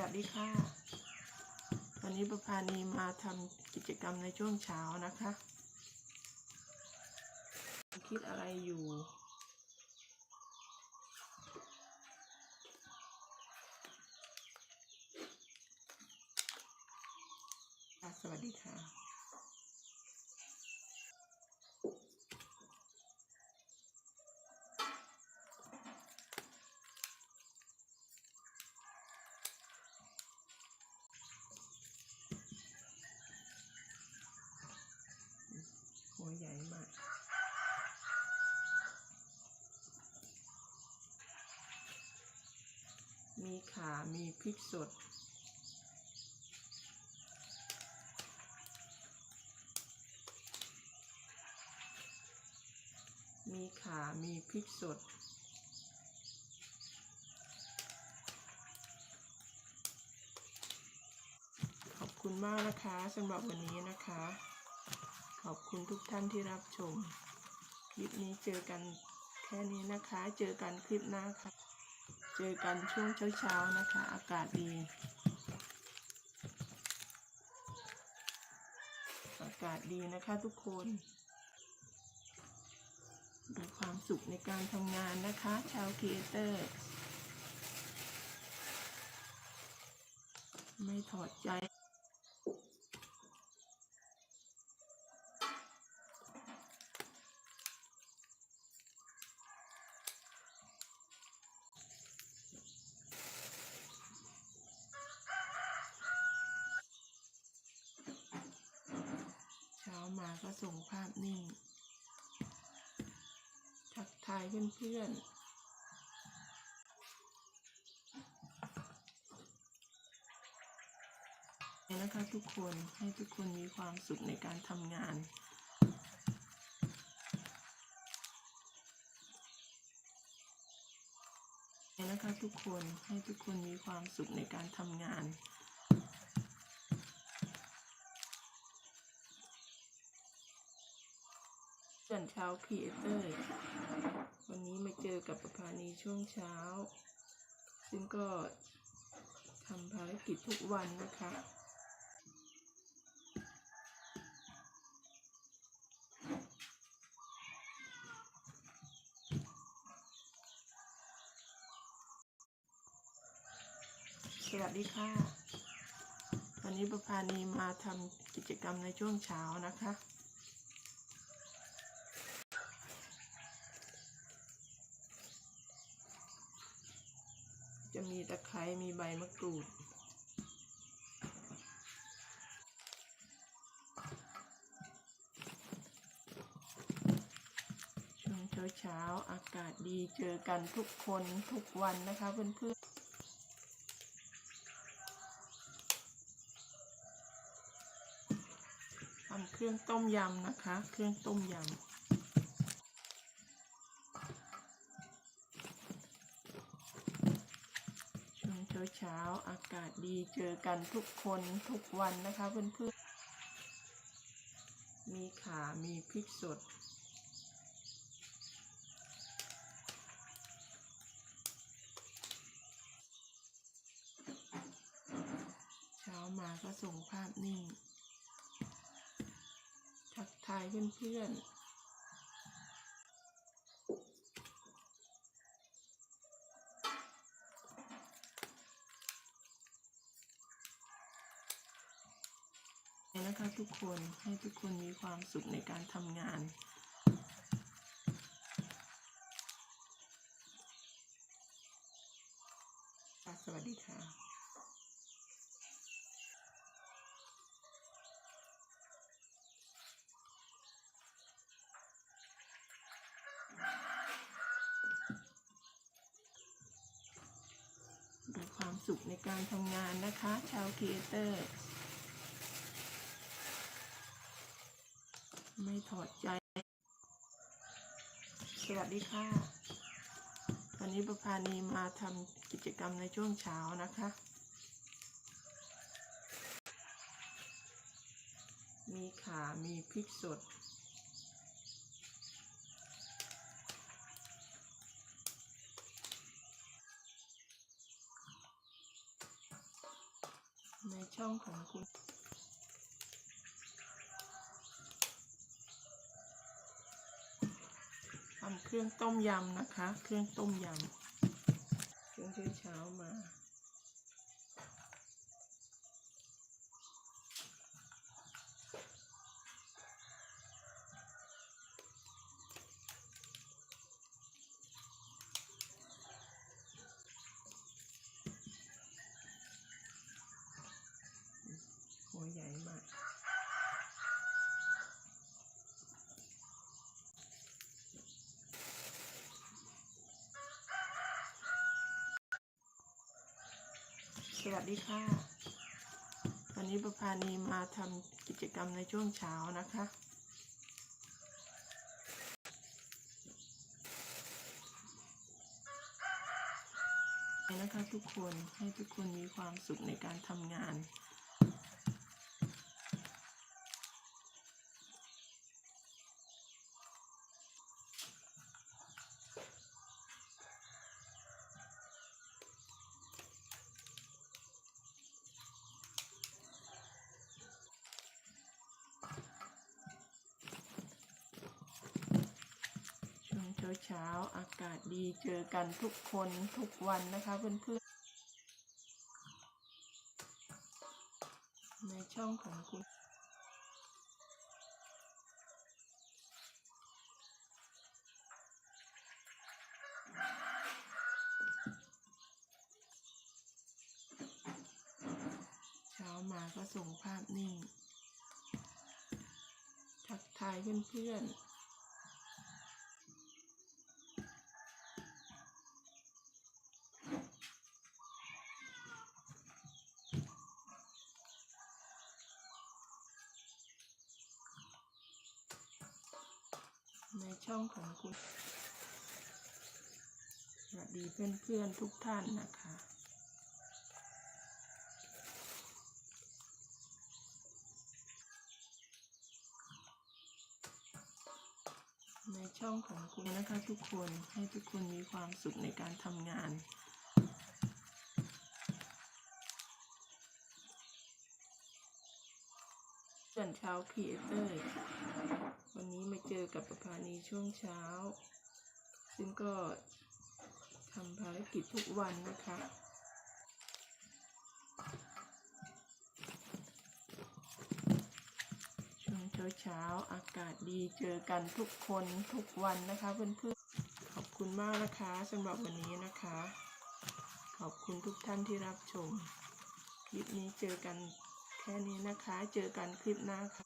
วัสดีค่ะ วันนี้ประพานีมาทำกิจกรรมในช่วงเช้านะคะ คิดอะไรอยู่ ค่ะสวัสดีค่ะ หัวใหญ่มาก มี ขามีพริกสด มีขา มีพริกสด ขอบคุณมากนะคะสำหรับวันนี้นะคะ ขอบคุณทุกท่านที่รับชม คลิปนี้เจอกันแค่นี้นะคะ เจอกันคลิปหน้าค่ะ เจอกันช่วงเช้าๆนะคะ อากาศดี อากาศดีนะคะทุกคนมีความสุขในการทำงานนะคะ ชาวครีเอเตอร์ ไม่ถอดใจ ก็ส่งภาพนิ่ง ทักทายเพื่อนๆนี่นะคะทุกคนให้ทุกคนมีความสุขในการทำงานนี่นะคะทุกคนให้ทุกคนมีความสุขในการทำงาน ส่วนเช้าครีเอเตอร์ วันนี้มาเจอกับประพานีช่วงเช้า ซึ่งก็ทำภารกิจทุกวันนะคะสวัสดีค่ะ วันนี้ประพานีมาทำกิจกรรมในช่วงเช้านะคะมีตะไคร้ มีใบมะกรูด ช่วงเช้าเช้าๆ อากาศดีเจอกันทุกคนทุกวันนะคะเพื่อนๆทำเครื่องต้มยำนะคะ เครื่องต้มยำ ช่วง เช้าเช้าอากาศดีเจอกันทุกคนทุกวันนะคะเพื่อนๆ มีขามีพริกสด เช้ามาก็ส่งภาพนิ่ง ทักทายเพื่อนๆ นะคะทุกคนให้ทุกคนมีความสุขในการทำงานสวัสดีค่ะมีความสุขในการทำงานนะคะ ชาวครีเอเตอร์ ไม่ ถอดใจ สวัสดีค่ะ วันนี้ประพานีมาทำกิจกรรมในช่วงเช้านะคะ มีขา มีพริกสด ในช่องของคุณทำเค รื่องต้มยำนะคะ เครื่องต้มยำช่วงเช้ามา สวัสดีค่ะ วันนี้ประพานีมาทำกิจกรรมในช่วงเช้านะคะ นะคะทุกคนให้ทุกคนมีความสุขในการทำงาน เช้าอากาศดีเจอกันทุกคนทุกวันนะคะเพื่อนๆ ในช่องของคุณเช้ามาก็ส่งภาพนิ่ง ทักทายเพื่อนๆ ช่องของคุณ สวัสดีเพื่อนๆทุกท่านนะคะในช่องของคุณนะคะทุกคนให้ทุกคนมีความสุขในการทำงาน ส่วนเช้าครีเอเตอร์วันนี้มาเจอกับประพานีช่วงเช้า ซึ่งก็ทำภารกิจทุกวันนะคะช่วงเช้าเช้าอากาศดีเจอกันทุกคนทุกวันนะคะเพื่อนๆขอบคุณมากนะคะสำหรับวันนี้นะคะ ขอบคุณทุกท่านที่รับชม คลิปนี้เจอกัน แค่นี้นะคะ เจอกันคลิปหน้าค่ะ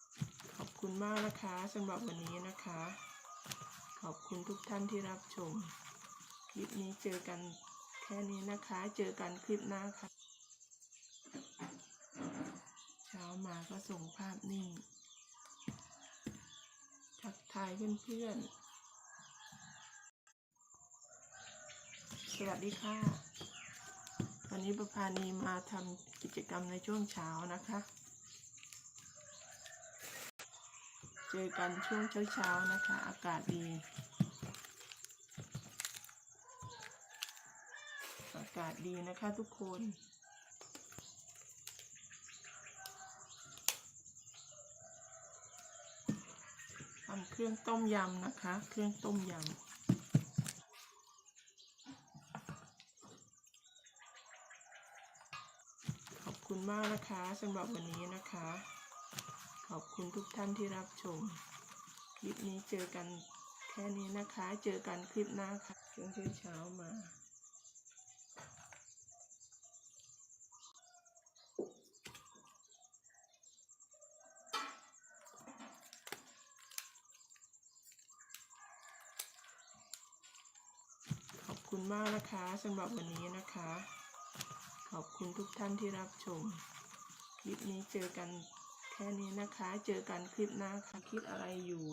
ขอบคุณมากนะคะสำหรับวันนี้นะคะ ขอบคุณทุกท่านที่รับชม คลิปนี้เจอกันแค่นี้นะคะ เจอกันคลิปหน้าค่ะ เช้ามาก็ส่งภาพนิ่ง ทักทายเพื่อนๆ สวัสดีค่ะ วันนี้ประพานีมาทำกิจกรรมในช่วงเช้านะคะ เจอกันช่วงเช้าๆนะคะ อากาศดี อากาศดีนะคะทุกคนทำเครื่องต้มยำนะคะ เครื่องต้มยำ มากนะคะสำหรับวันนี้นะคะ ขอบคุณทุกท่านที่รับชม คลิปนี้เจอกันแค่นี้นะคะ เจอกันคลิปหน้าค่ะช่วงเช้ามาขอบคุณมากนะคะสำหรับวันนี้นะคะ อบคุณทุกท่านที่รับชม คลิปนี้เจอกันแค่นี้นะคะ เจอกันคลิปหน้าค่ะคิดอะไรอยู่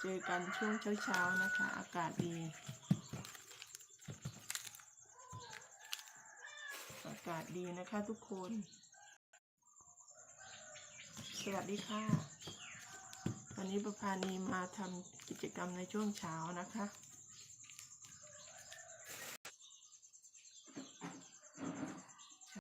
เจอกันช่วงเช้าๆนะคะ อากาศดี อากาศดีนะคะทุกคน สวัสดีค่ะ วันนี้ประพานีมาทำกิจกรรมในช่วงเช้านะคะ